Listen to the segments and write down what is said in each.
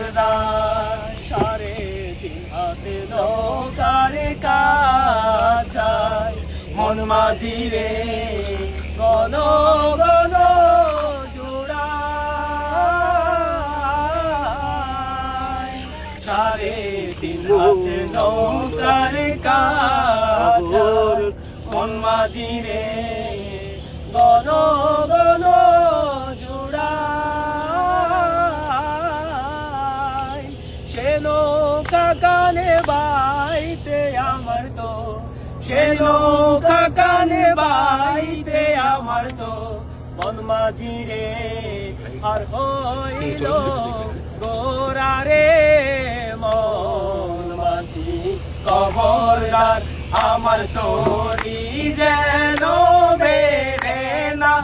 খবরদার সারে তিন হাতে নৌকার কাছায়। মন মাঝি রে গণ গণ জোড়ায়। সারে তিন হাতে নৌকার মন মাঝি গণ গণ কানে বাইতে আমার তো, সে নৌকা কানে বাইতে আমার তো, মন মাঝি রে, আর হইল গোরা রে, মন মাঝি কবরদার। আমার তোরি যেন বেড়ে না,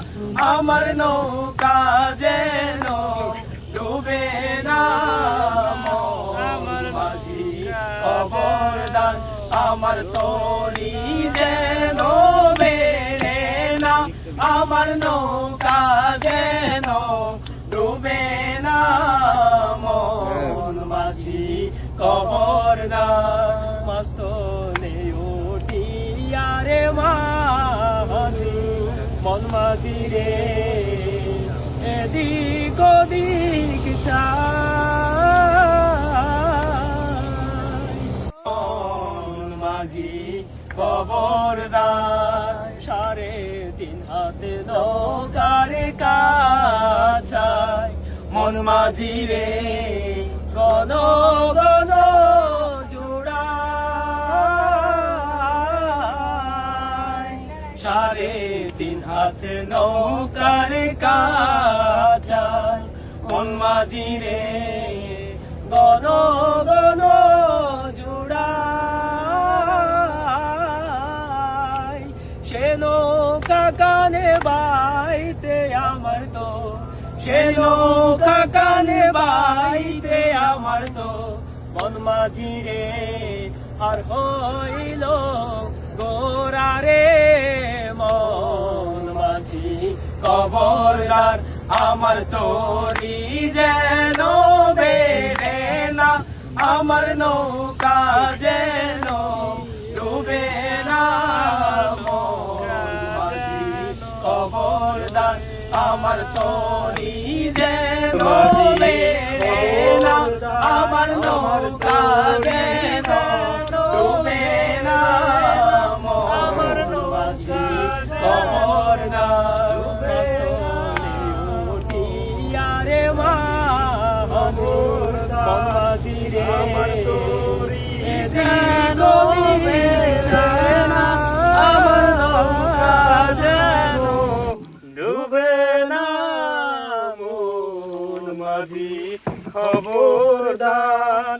আমার নৌকা যেন ডুবে না। খবরদার আমার তোরি যেন বেড়ে না, আমার নৌকা যেন ডুবে না। মন মাঝি খবরদার মস্ত উঠি আরে মাঝি। মন মাঝি রে, এদিক ওদিক চাই। খবরদার সাড়ে তিন হাতে নৌকার কাছায় মন মাঝি রে গণ গণ সাড়ে তিন হাতে নৌকার কাছায় মন মাঝি রে সে নৌকা কানে বাইতে আমার তো? সে নৌকা কানে বাইতে আমার তো? মন মাঝি রে, আর হইল গোরা রে মন মাঝি। খবরদার আমার তোরি যেন বেড়ে না, আমার নৌকা আমার তো নিজে মরে না আমার নৌকা আমার নৌকা কমর আমার আজি খবরদার।